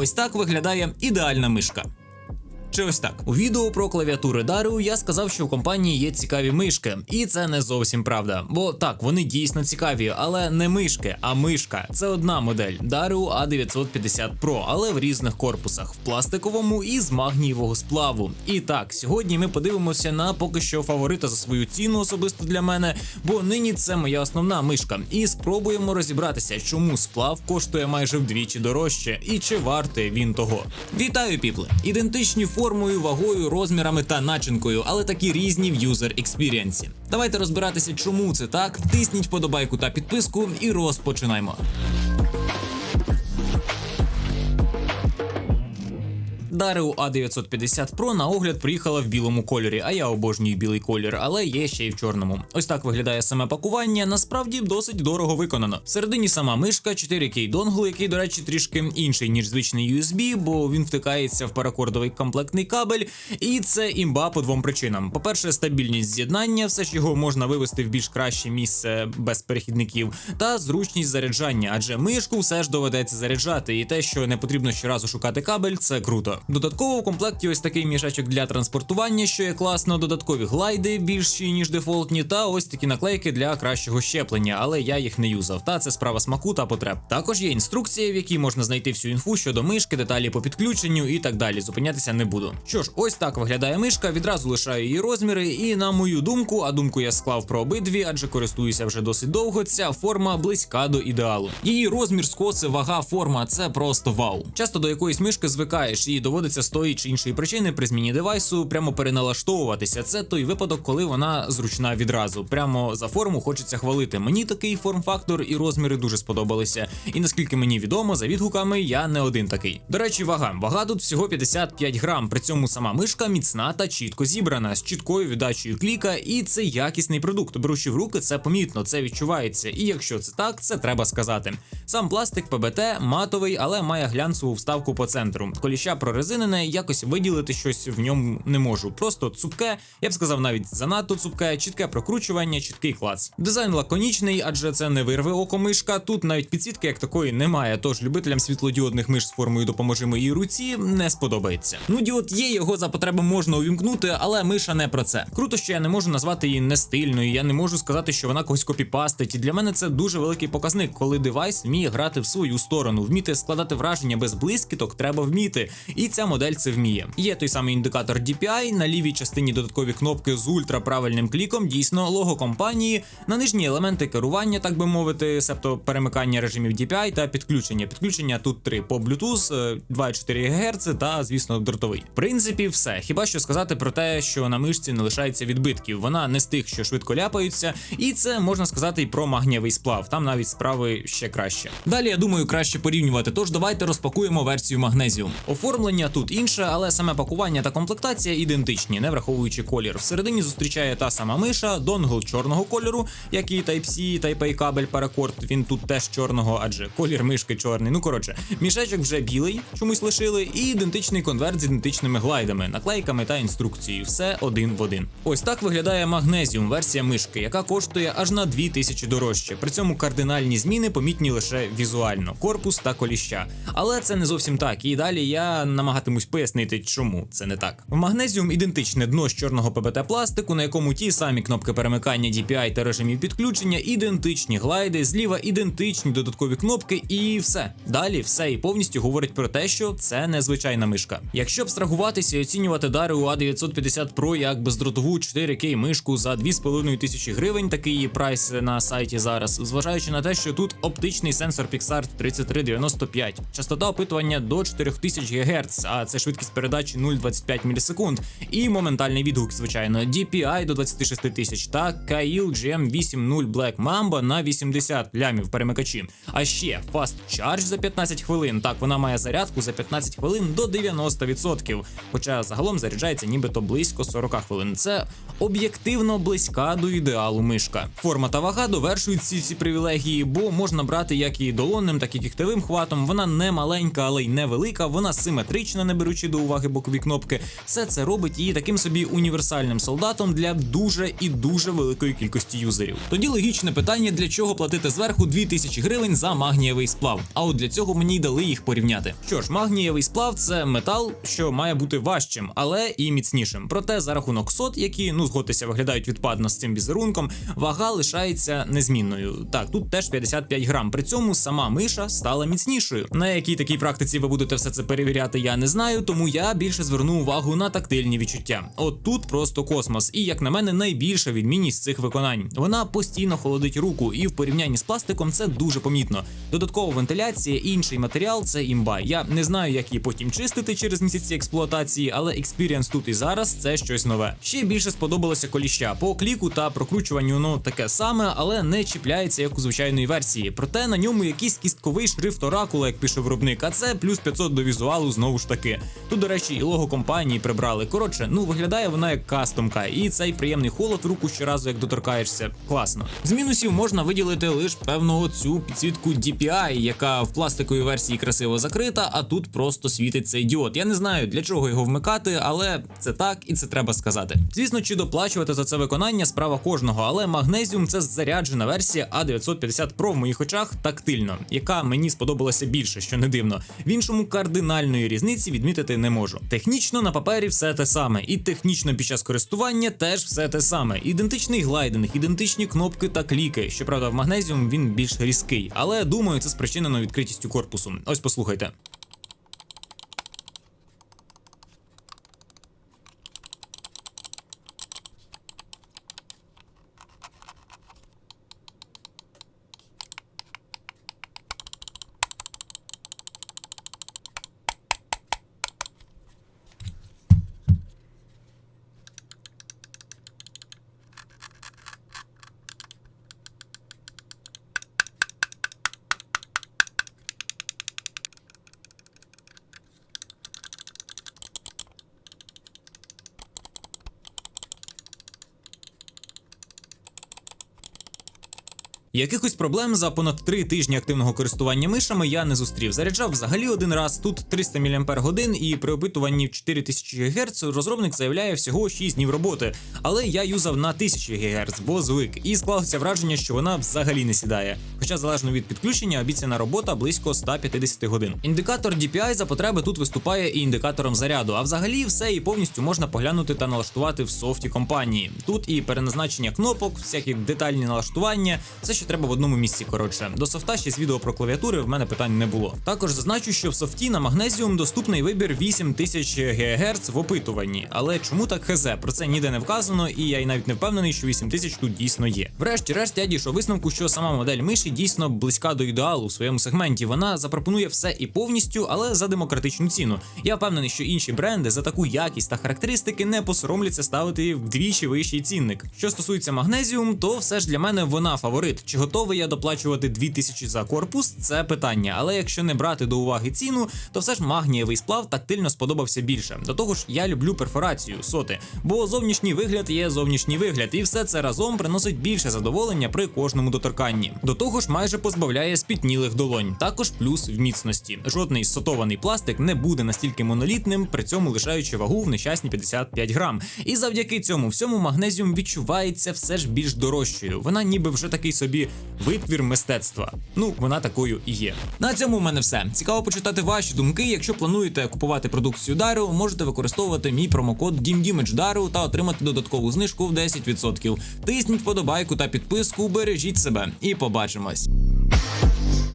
ось так виглядає ідеальна мишка. Чи ось так у відео про клавіатури Даріу я сказав, що в компанії є цікаві мишки, і це не зовсім правда. Бо так, вони дійсно цікаві, але не мишки, а мишка. Це одна модель Dario A950 Pro, але в різних корпусах, в пластиковому і з магнієвого сплаву. І так, сьогодні ми подивимося на поки що фаворита за свою ціну особисто для мене, бо нині це моя основна мишка. І спробуємо розібратися, чому сплав коштує майже вдвічі дорожче і чи вартий він того. Вітаю, піпли! Ідентичні формою, вагою, розмірами та начинкою, але такі різні в юзер експірієнсі. Давайте розбиратися, чому це так. Тисніть вподобайку та підписку і розпочинаємо. Dario A950 Pro на огляд приїхала в білому кольорі, а я обожнюю білий колір, але є ще й в чорному. Ось так виглядає саме пакування. Насправді досить дорого виконано. Всередині сама мишка, 4К донгл, який, до речі, трішки інший ніж звичний USB, бо він втикається в паракордовий комплектний кабель, і це імба по двом причинам: по-перше, стабільність з'єднання, все ж його можна вивести в більш краще місце без перехідників, та зручність заряджання, адже мишку все ж доведеться заряджати, і те, що не потрібно щоразу шукати кабель, це круто. Додатково в комплекті ось такий мішечок для транспортування, що є класно, додаткові глайди більші ніж дефолтні, та ось такі наклейки для кращого щеплення, але я їх не юзав. Та це справа смаку та потреб. Також є інструкція, в якій можна знайти всю інфу щодо мишки, деталі по підключенню і так далі. Зупинятися не буду. Що ж, ось так виглядає мишка. Відразу лишаю її розміри, і на мою думку, а думку я склав про обидві, адже користуюся вже досить довго. Ця форма близька до ідеалу. Її розмір, скоси, вага, форма це просто вау. Часто до якоїсь мишки звикаєш і доводиться з тої чи іншої причини при зміні девайсу прямо переналаштовуватися. Це той випадок, коли вона зручна відразу. Прямо за форму хочеться хвалити. Мені такий форм-фактор і розміри дуже сподобалися. І наскільки мені відомо, за відгуками я не один такий. До речі, вага. Вага тут всього 55 грам. При цьому сама мишка міцна та чітко зібрана з чіткою віддачею кліка, і це якісний продукт. Беручи в руки, це помітно, це відчувається. І якщо це так, це треба сказати. Сам пластик ПБТ матовий, але має глянцеву вставку по центру. Коліща прорезинене, якось виділити щось в ньому не можу. Просто цупке, я б сказав, навіть занадто цупке, чітке прокручування, чіткий клац. Дизайн лаконічний, адже це не вирве око мишка. Тут навіть підсвітки як такої немає. Тож любителям світлодіодних миш з формою допоможи моїй руці не сподобається. Ну, діод є, його за потреби можна увімкнути, але миша не про це. Круто, що я не можу назвати її нестильною. Я не можу сказати, що вона когось копіпастить. І для мене це дуже великий показник, коли девайс вміє грати в свою сторону, вміти складати враження без блискіток, треба вміти. І ця модель це вміє. Є той самий індикатор DPI, на лівій частині додаткові кнопки з ультраправильним кліком, дійсно лого компанії, на нижні елементи керування, так би мовити, себто перемикання режимів DPI та підключення. Підключення тут три по Bluetooth, е, 2,4 ГГц та, звісно, дротовий. В принципі, все. Хіба що сказати про те, що на мишці не лишається відбитків. Вона не з тих, що швидко ляпаються, і це можна сказати і про магнієвий сплав. Там навіть справи ще краще. Далі я думаю, краще порівнювати. Тож давайте розпакуємо версію магнезіум. Оформлення тут інше, але саме пакування та комплектація ідентичні, не враховуючи колір. Всередині зустрічає та сама миша, донгл чорного кольору, як і Type-C, Type-A кабель Paracord, Він тут теж чорного, адже колір мишки чорний. Ну коротше, мішечок вже білий, чомусь лишили, і ідентичний конверт з ідентичними глайдами, наклейками та інструкцією. Все один в один. Ось так виглядає магнезіум, версія мишки, яка коштує аж на 2000 дорожче. При цьому кардинальні зміни помітні лише візуально, корпус та коліща. Але це не зовсім так. І далі я намагатимусь пояснити, чому це не так. В магнезіум ідентичне дно з чорного ПБТ пластику, на якому ті самі кнопки перемикання DPI та режимів підключення, ідентичні глайди, зліва ідентичні додаткові кнопки, і все. Далі все і повністю говорить про те, що це незвичайна мишка. Якщо абстрагуватися і оцінювати Dario A950 Pro як бездротову 4К мишку за 2,5 тисячі гривень, такий її прайс на сайті зараз, зважаючи на те, що тут оптичний сенсор Pixart 3395, частота опитування до 4000 ГГц, а це швидкість передачі 0,25 мілісекунд, і моментальний відгук, звичайно, DPI до 26 тисяч та Kail GM80 Black Mamba на 80 лямів перемикачі. А ще Fast Charge за 15 хвилин. Так, вона має зарядку за 15 хвилин до 90%. Хоча загалом заряджається нібито близько 40 хвилин. Це об'єктивно близька до ідеалу мишка. Форма та вага довершують всі ці привілегії, бо можна брати як і долонним, так і кіхтевим хватом. Вона не маленька, але й не велика. Вона симетрична. Ергономічна, не беручи до уваги бокові кнопки. Все це робить її таким собі універсальним солдатом для дуже і дуже великої кількості юзерів. Тоді логічне питання, для чого платити зверху 2000 гривень за магнієвий сплав. А от для цього мені й дали їх порівняти. Що ж, магнієвий сплав це метал, що має бути важчим, але і міцнішим. Проте за рахунок сот, які ну згодиться виглядають відпадно з цим візерунком, вага лишається незмінною. Так, тут теж 55 грам. При цьому сама миша стала міцнішою. На якій такій практиці ви будете все це перевіряти, я не знаю, тому я більше зверну увагу на тактильні відчуття. От тут просто космос, і як на мене, найбільша відмінність цих виконань. Вона постійно холодить руку, і в порівнянні з пластиком це дуже помітно. Додаткова вентиляція інший матеріал це імба. Я не знаю, як її потім чистити через місяці експлуатації, але експірієнс тут і зараз це щось нове. Ще більше сподобалося коліща. По кліку та прокручуванню воно таке саме, але не чіпляється як у звичайної версії. Проте на ньому якийсь кістковий шрифт оракула, як пише виробник, а це плюс 500 до візуалу знову ж таки. Тут, до речі, і лого компанії прибрали. Коротше, ну виглядає вона як кастомка, і цей приємний холод в руку щоразу, як доторкаєшся. Класно. З мінусів можна виділити лише певно цю підсвітку DPI, яка в пластиковій версії красиво закрита, а тут просто світить цей діод. Я не знаю для чого його вмикати, але це так і це треба сказати. Звісно, чи доплачувати за це виконання справа кожного, але магнезіум це заряджена версія A950 Pro в моїх очах тактильно, яка мені сподобалася більше, що не дивно. В іншому кардинальної різниці відмітити не можу. Технічно на папері все те саме, і технічно під час користування теж все те саме. Ідентичний глайдинг, ідентичні кнопки та кліки. Щоправда, в магнезіум він більш різкий, але думаю, це спричинено відкритістю корпусу. Ось послухайте. Якихось проблем за понад 3 тижні активного користування мишами я не зустрів. Заряджав взагалі один раз. Тут 300 мАч і при опитуванні в 4000 ГГц розробник заявляє всього 6 днів роботи. Але я юзав на 1000 ГГц, бо звик, і склалося враження, що вона взагалі не сідає. Хоча залежно від підключення, обіцяна робота близько 150 годин. Індикатор DPI за потреби тут виступає і індикатором заряду. А взагалі все і повністю можна поглянути та налаштувати в софті компанії. Тут і переназначення кнопок, всякі детальні налаштування, все, що треба в одному місці. Коротше, до софта ще з відео про клавіатури в мене питань не було. Також зазначу, що в софті на магнезіум доступний вибір 8000 ГГц в опитуванні. Але чому так хз? Про це ніде не вказано, і я й навіть не впевнений, що 8000 тут дійсно є. Врешті-решт я дійшов висновку, що сама модель миші дійсно близька до ідеалу у своєму сегменті. Вона запропонує все і повністю, але за демократичну ціну. Я впевнений, що інші бренди за таку якість та характеристики не посоромляться ставити вдвічі вищий цінник. Що стосується магнезіум, то все ж для мене вона фаворит. Чи готовий я доплачувати 2000 за корпус? Це питання. Але якщо не брати до уваги ціну, то все ж магнієвий сплав тактильно сподобався більше. До того ж, я люблю перфорацію соти, бо зовнішній вигляд є зовнішній вигляд, і все це разом приносить більше задоволення при кожному доторканні. До того ж, майже позбавляє спітнілих долонь. Також плюс в міцності. Жодний сотований пластик не буде настільки монолітним, при цьому лишаючи вагу в нещасні 55 грам. І завдяки цьому всьому магнезіум відчувається все ж більш дорожчою. Вона ніби вже такий собі витвір мистецтва. Ну, вона такою і є. На цьому в мене все. Цікаво почитати ваші думки. Якщо плануєте купувати продукцію Дару, можете використовувати мій промокод DIMDIMAGEDARU та отримати додаткову знижку в 10%. Тисніть вподобайку та підписку, бережіть себе і побачимось.